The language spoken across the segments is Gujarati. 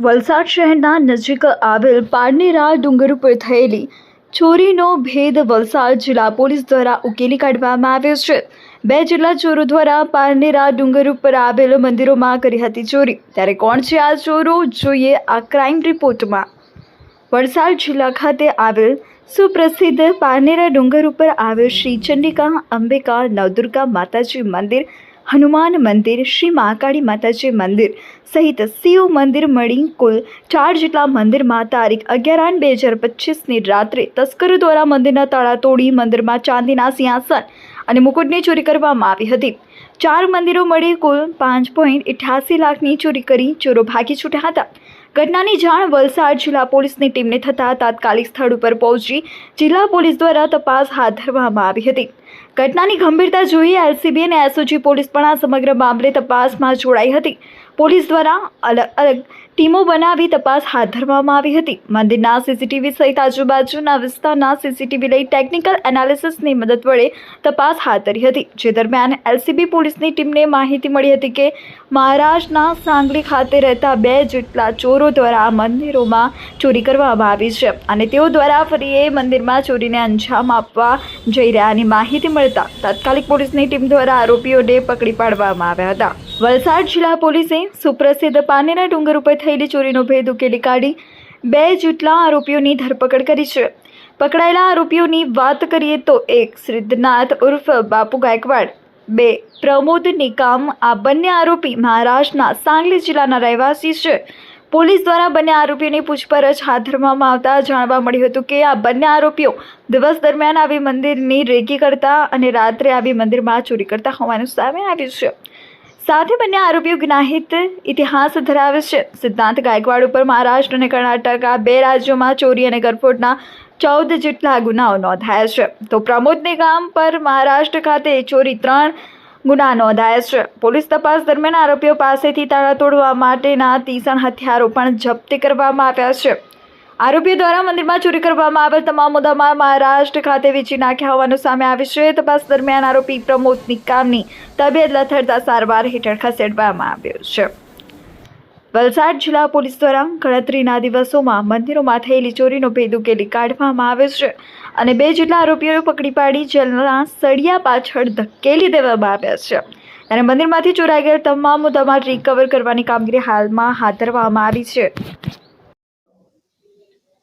વલસાડ શહેરના નજીક આવેલ પારનેરા ડુંગર ઉપર થયેલી ચોરીનો ભેદ વલસાડ જિલ્લા પોલીસ દ્વારા ઉકેલી કાઢવામાં આવ્યો છે. બે જિલ્લા ચોરો દ્વારા પારનેરા ડુંગર ઉપર આવેલ મંદિરોમાં કરી હતી ચોરી. ત્યારે કોણ છે આ ચોરો? જોઈએ આ ક્રાઇમ રિપોર્ટમાં વલસાડ જિલ્લા ખાતે આવેલ સુપ્રસિદ્ધ પારનેરા ડુંગર ઉપર આવેલ શ્રી ચંડિકા અંબિકા નવદુર્ગા માતાજી મંદિર હનુમાન મંદિર શ્રી મહાકાળી માતાજી મંદિર સહિત શિવ મંદિર મળી કુલ ચાર જેટલા મંદિરમાં તારીખ અગિયાર આઠ બે હજાર પચીસની રાત્રે તસ્કરો દ્વારા મંદિરના તાળા તોડી મંદિરમાં ચાંદીના સિંહાસન અને મુકુટની ચોરી કરવામાં આવી હતી ચાર મંદિરો મળી કુલ પાંચ પોઈન્ટ અઠ્યાસી લાખની ચોરી કરી ચોરો ભાગી છૂટ્યા હતા ઘટનાની જાણ વલસાડ જિલ્લા પોલીસની ટીમને થતાં તાત્કાલિક સ્થળ ઉપર પહોંચી જિલ્લા પોલીસ દ્વારા તપાસ હાથ ધરવામાં આવી હતી ઘટનાની ગંભીરતા જોઈ એલસીબી અને એસઓજી પોલીસ પણ આ સમગ્ર મામલે તપાસમાં જોડાઈ હતી. પોલીસ દ્વારા અલગ અલગ ટીમો બનાવી તપાસ હાથ ધરવામાં આવી હતી. મંદિરના સીસીટીવી સહિત આજુબાજુના વિસ્તારના સીસીટીવી લઈ ટેકનિકલ એનાલિસિસની મદદ વડે તપાસ હાથ ધરી હતી. જે દરમિયાન એલસીબી પોલીસની ટીમને માહિતી મળી હતી કે મહારાષ્ટ્રના સાંગલી ખાતે રહેતા બે જેટલા ચોરો દ્વારા મંદિરોમાં ચોરી કરવામાં આવી છે અને તેઓ દ્વારા ફરી એ મંદિરમાં ચોરીને અંજામ આપવા જઈ રહ્યાની માહિતી મળતા તાત્કાલિક પોલીસની ટીમ દ્વારા આરોપીઓને પકડી પાડવામાં આવ્યા હતા. વલસાડ જિલ્લા પોલીસે સુપ્રસિદ્ધ પાનેરા ડુંગર ઉપર થયેલી ચોરીનો ભેદ ઉકેલી કાઢી બે જેટલા આરોપીઓની ધરપકડ કરી છે. પકડાયેલા આરોપીઓની વાત કરીએ તો એક સિદ્ધનાથ ઉર્ફ બાપુ ગાયકવાડ, બે પ્રમોદ નિકામ આ બંને આરોપી મહારાષ્ટ્રના સાંગલી જિલ્લાના રહેવાસી છે. પોલીસ દ્વારા બંને આરોપીઓની પૂછપરછ હાથ ધરવામાં આવતા જાણવા મળ્યું હતું કે આ બંને આરોપીઓ દિવસ દરમિયાન આવી મંદિરની રેકી કરતા અને રાત્રે આવી મંદિરમાં ચોરી કરતા હોવાનું સામે આવ્યું છે. સાથે બંને આરોપીઓ જ્ઞાહિત ઇતિહાસ ધરાવે છે. સિદ્ધાંત ગાયકવાડ ઉપર મહારાષ્ટ્ર અને કર્ણાટક આ બે રાજ્યોમાં ચોરી અને ગરફોડના ચૌદ જેટલા ગુનાઓ નોંધાયા છે. તો પ્રમોદ નિગામ પર મહારાષ્ટ્ર ખાતે ચોરી ત્રણ ગુના નોંધાયા છે. પોલીસ તપાસ દરમિયાન આરોપીઓ પાસેથી તાળા તોડવા માટેના તીસણ હથિયારો પણ જપ્ત કરવામાં આવ્યા છે. આરોપીઓ દ્વારા મંદિરમાં ચોરી કરવામાં આવેલ તમામ મુદ્દામાં મહારાષ્ટ્ર ખાતે વેચી નાખ્યા હોવાનું સામે આવ્યું છે. તપાસ દરમિયાન આરોપી પ્રમોદ નિકામની તબિયત લથડતા સારવાર હેઠળ ખસેડવામાં આવ્યો છે. વલસાડ જિલ્લા પોલીસ દ્વારા ગણતરીના દિવસોમાં મંદિરોમાં થયેલી ચોરીનો ભેદ ઉકેલી કાઢવામાં આવ્યો છે અને બે જેટલા આરોપીઓને પકડી પાડી જેલના સળિયા પાછળ ધકેલી દેવામાં આવ્યા છે. અને મંદિરમાંથી ચોરાઈ ગયેલ તમામ મુદ્દામાં રિકવર કરવાની કામગીરી હાલમાં હાથ ધરવામાં આવી છે.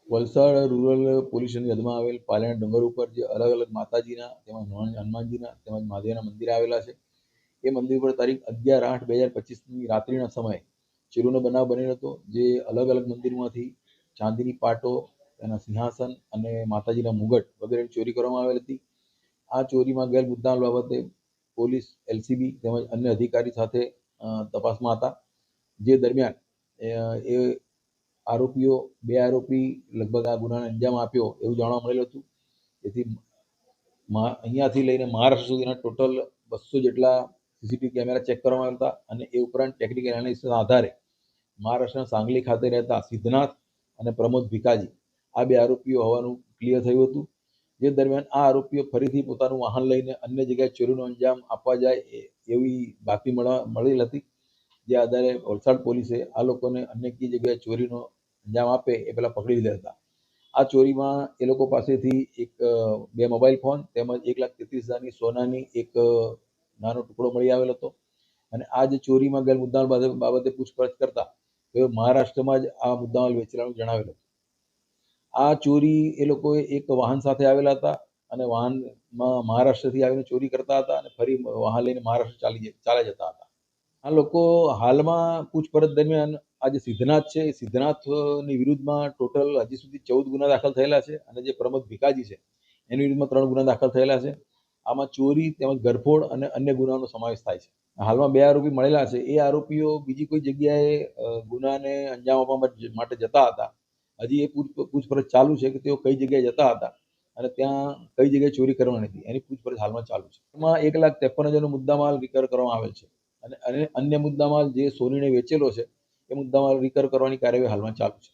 વલસાડ રૂરલ પોલીસ યાદમાં આવેલ પાલણ ડુંગર ઉપર જે અલગ અલગ માતાજીના તેમજ હનુમાનજીના તેમજ મહાદેવના મંદિર આવેલા છે. એ મંદિર પર તારીખ અગિયાર આઠ બે હજાર પચીસની રાત્રિના સમયે ચોરીનો બનાવ બનેલો હતો, જે અલગ અલગ મંદિરમાંથી ચાંદીની પાટો, એના સિંહાસન અને માતાજીના મુગટ વગેરેની ચોરી કરવામાં આવેલ હતી. આ ચોરીમાં મુદ્દામાલ બાબતે પોલીસ, એલસીબી તેમજ અન્ય અધિકારી સાથે તપાસમાં હતા. જે દરમિયાન, એ આરોપીઓ, બે આરોપી લગભગ આ ગુનાને અંજામ આપ્યો એવું જાણવા મળેલું હતું. તેથી અહીંયાથી લઈને મહારાષ્ટ્ર સુધીના ટોટલ બસો જેટલા સીસીટીવી કેમેરા ચેક કરવામાં આવતા અને એ ઉપરાંત ટેકનિકલ એનાલિસિસના આધારે મહારાષ્ટ્રના સાંગલી ખાતે રહેતા સિદ્ધનાથ અને પ્રમોદ ભીકાજી આ બે આરોપીઓ હોવાનું ક્લિયર થયું હતું. જે દરમિયાન આ આરોપીઓ ફરીથી પોતાનું વાહન લઈને અન્ય જગ્યાએ ચોરીનો અંજામ આપવા જાય એવી બાતમી મળવા મળેલ હતી. જે આધારે વલસાડ પોલીસે આ લોકોને અન્ય કઈ જગ્યાએ ચોરીનો અંજામ આપે એ પહેલાં પકડી લીધા હતા. આ ચોરીમાં એ લોકો પાસેથી એક બે મોબાઈલ ફોન તેમજ એક લાખ તેત્રીસ હજારની સોનાની એક નાનો ટુકડો મળી આવેલ હતો. અને આ જે ચોરીમાં ગયેલ મુદ્દામાલ બાબતે- પૂછપરછ કરતા તેઓ મહારાષ્ટ્રમાં જ આ મુદ્દામાલ વેચેલાનું જણાવેલ હતું. આ ચોરી એ લોકોએ એક વાહન સાથે આવેલા હતા અને વાહનમાં મહારાષ્ટ્રથી આવીને ચોરી કરતા હતા અને ફરી વાહન લઈને મહારાષ્ટ્ર ચાલી ચાલ્યા જતા હતા. આ લોકો હાલમાં પૂછપરછ દરમિયાન આ જે સિદ્ધનાથ છે, એ સિદ્ધનાથની વિરુદ્ધમાં ટોટલ હજી સુધી ચૌદ ગુના દાખલ થયેલા છે અને જે પ્રમોદ ભીકાજી છે, એની વિરુદ્ધમાં ત્રણ ગુના દાખલ થયેલા છે. આમાં ચોરી તેમજ ગરફોડ અને અન્ય ગુનાનો સમાવેશ થાય છે. હાલમાં બે આરોપી મળેલા છે. એ આરોપીઓ બીજી કોઈ જગ્યાએ ગુનાને અંજામ આપવા માટે- જતા હતા. હજી એ પૂછ- પૂછપરછ ચાલુ છે કે તેઓ કઈ જગ્યાએ જતા હતા અને ત્યાં કઈ જગ્યાએ ચોરી કરવાની હતી. એની પૂછપરછ હાલમાં ચાલુ છે. એમાં એક લાખ ત્રેપન હજારનો મુદ્દામાલ રિકવર કરવામાં આવેલ છે અને અન્ય મુદ્દામાલ જે સોનીને વેચેલો છે, એ મુદ્દામાલ રિકવર કરવાની કાર્યવાહી હાલમાં ચાલુ છે.